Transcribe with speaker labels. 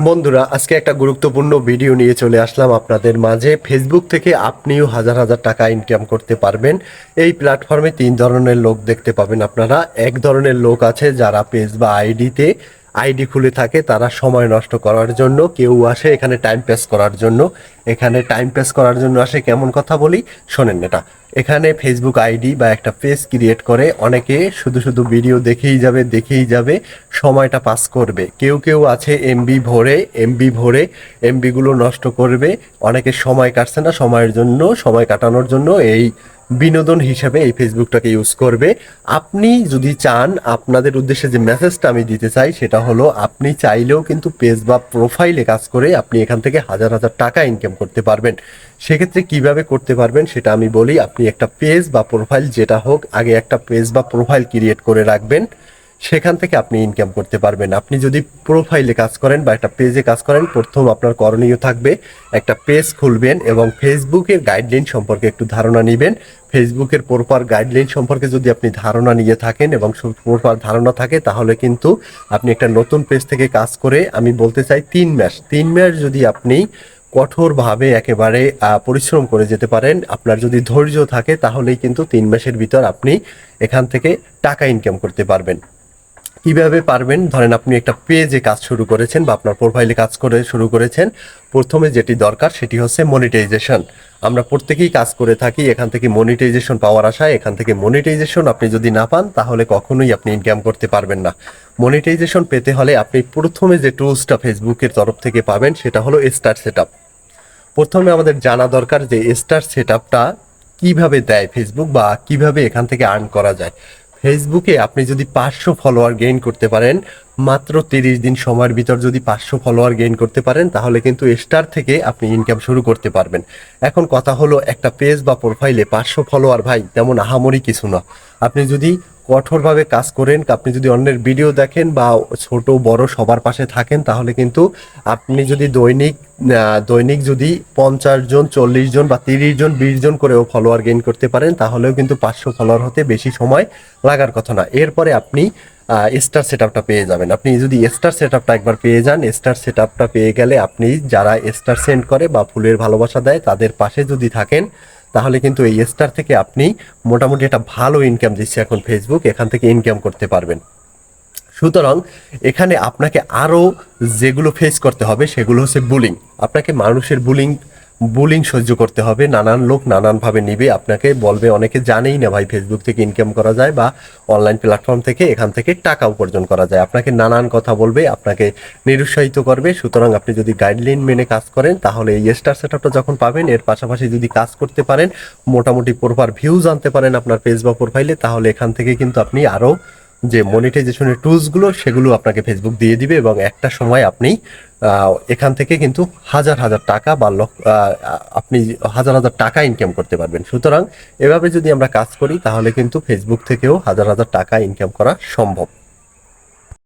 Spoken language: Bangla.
Speaker 1: বন্ধুরা, আজকে একটা গুরুত্বপূর্ণ ভিডিও নিয়ে চলে আসলাম আপনাদের মাঝে। ফেসবুক থেকে আপনিও হাজার হাজার টাকা ইনকাম করতে পারবেন। এই প্ল্যাটফর্মে তিন ধরনের লোক দেখতে পাবেন আপনারা। এক ধরনের লোক আছে যারা পেজ বা আইডিতে আইডি খুলে থাকে তারা সময় নষ্ট করার জন্য, কেউ আসে এখানে টাইম পাস করার জন্য। এখানে টাইম পাস করার জন্য আসে কেমন কথা বলি? শোনেন এটা। এখানে ফেসবুক আইডি বা একটা পেজ ক্রিয়েট করে, অনেকে শুধু শুধু ভিডিও দেখেই যাবে দেখেই যাবে, সময়টা পাস করবে। কেউ কেউ আছে এমবি ভরে এমবি ভরে এমবিগুলো নষ্ট করবে। অনেকে সময় কাটছে না, সময়ের জন্য, সময় কাটানোর জন্য এই বিনোদন হিসাবে এই ফেসবুকটাকে ইউজ করবে। আপনি যদি চান, আপনাদের উদ্দেশ্যে যে মেসেজটা আমি দিতে চাই, সেটা হলো আপনি চাইলেও কিন্তু পেজ বা প্রোফাইলে কাজ করে আপনি এখান থেকে হাজার হাজার টাকা ইনকাম করতে পারবেন। সেক্ষেত্রে কীভাবে করতে পারবেন সেটা আমি বলি, আপনি একটা পেজ বা প্রোফাইল যেটা হোক, আগে একটা পেজ বা প্রোফাইল ক্রিয়েট করে রাখবেন। সেখান থেকে আপনি ইনকাম করতে পারবেন। আপনি যদি প্রোফাইলে কাজ করেন বা একটা পেজে কাজ করেন, প্রথম আপনার করণীয় থাকবে একটা পেজ খুলবেন এবং ফেসবুকের গাইডলাইন সম্পর্কে একটু ধারণা নেবেন। ফেসবুকের প্রপার গাইডলাইন সম্পর্কে যদি আপনি ধারণা নিয়ে থাকেন এবং প্রপার ধারণা থাকে, তাহলে কিন্তু আপনি একটা নতুন পেজ থেকে কাজ করে, আমি বলতে চাই তিন মাস। তিন মাস যদি আপনি কঠোরভাবে একেবারে পরিশ্রম করে যেতে পারেন, আপনার যদি ধৈর্য থাকে, তাহলেই কিন্তু তিন মাসের ভিতর আপনি এখান থেকে টাকা ইনকাম করতে পারবেন। কীভাবে পারবেন? ধরেন আপনি একটা পেজে কাজ শুরু করেছেন বা আপনার প্রোফাইলে কাজ করে শুরু করেছেন, প্রথমে যেটি দরকার সেটি হচ্ছে মনিটাইজেশন আমরা প্রত্যেকেই কাজ করে থাকি, এখান থেকে মনিটাইজেশন পাওয়ার আশায়, এখান থেকে মনিটাইজেশন আপনি যদি না পান, তাহলে কখনোই আপনি ইনকাম করতে পারবেন না। মনিটাইজেশন পেতে হলে আপনি প্রথমে যে টুলসটা ফেসবুকের তরফ থেকে পাবেন, সেটা হলো স্টার সেটআপ প্রথমে আমাদের জানা দরকার যে স্টার সেটআপটা কীভাবে দেয় ফেসবুক বা কীভাবে এখান থেকে আর্ন করা যায়। ফেসবুকে আপনি যদি পাঁচশো ফলোয়ার গেইন করতে পারেন, মাত্র তিরিশ দিন সময়ের ভিতর যদি পাঁচশো ফলোয়ার গেইন করতে পারেন, তাহলে কিন্তু স্টার থেকে আপনি ইনকাম শুরু করতে পারবেন। এখন কথা হলো, একটা পেজ বা প্রোফাইলে পাঁচশো ফলোয়ার ভাই, তেমন আহামরি কিছু না। আপনি যদি কঠোরভাবে কাজ করেন। আপনি যদি অন্যের ভিডিও দেখেন বা ছোট, বড় সবার পাশে থাকেন, তাহলে কিন্তু আপনি যদি দৈনিক দৈনিক যদি পঞ্চাশ জন, চল্লিশ জন বা তিরিশ জন, বিশ জন করেও ফলোয়ার গেইন করতে পারেন, তাহলেও কিন্তু পাঁচশো ফলোয়ার হতে বেশি সময় লাগার কথা না। এরপরে আপনি স্টার সেট আপটা পেয়ে যাবেন। আপনি যদি স্টার সেট আপটা একবার পেয়ে যান স্টার সেট আপটা পেয়ে গেলে আপনি যারা স্টার সেন্ড করে বা ফুলের ভালোবাসা দেয়, তাদের পাশে যদি থাকেন তাহলে কিন্তু এই স্টার থেকে আপনি মোটামুটি একটা ভালো ইনকাম দিচ্ছে এখন ফেসবুক এখান থেকে ইনকাম করতে পারবেন। সুতরাং এখানে আপনাকে আরও যেগুলো ফেস করতে হবে সেগুলো হচ্ছে বুলিং আপনাকে মানুষের বুলিং বুলিং সহ্য করতে হবে, নানান লোক নানানভাবে নিবে, আপনাকে বলবে, অনেকে জানেই না ভাই ফেসবুক থেকে ইনকাম করা যায় বা অনলাইন প্ল্যাটফর্ম থেকে এখান থেকে টাকা উপার্জন করা যায়। আপনাকে নানান কথা বলবে, আপনাকে নিরুৎসাহিত করবে, সুতরাং আপনি যদি গাইডলাইন মেনে কাজ করেন, তাহলে এই স্টার সেটআপটা যখন পাবেন, এর পাশাপাশি যদি কাজ করতে পারেন, মোটামুটি প্রপার ভিউজ আনতে পারেন আপনার পেজ বা প্রোফাইলে তাহলে এখান থেকে কিন্তু আপনি আরও যে মনিটাইজেশনের টুলসগুলো সেগুলো আপনাকে ফেসবুক দিয়ে দিবে এবং একটা সময় আপনি এখান থেকে কিন্তু হাজার হাজার টাকা বা লক্ষ আপনি হাজার হাজার টাকা ইনকাম করতে পারবেন। সুতরাং এভাবে যদি আমরা কাজ করি, তাহলে কিন্তু ফেসবুক থেকেও হাজার হাজার টাকা ইনকাম করা সম্ভব।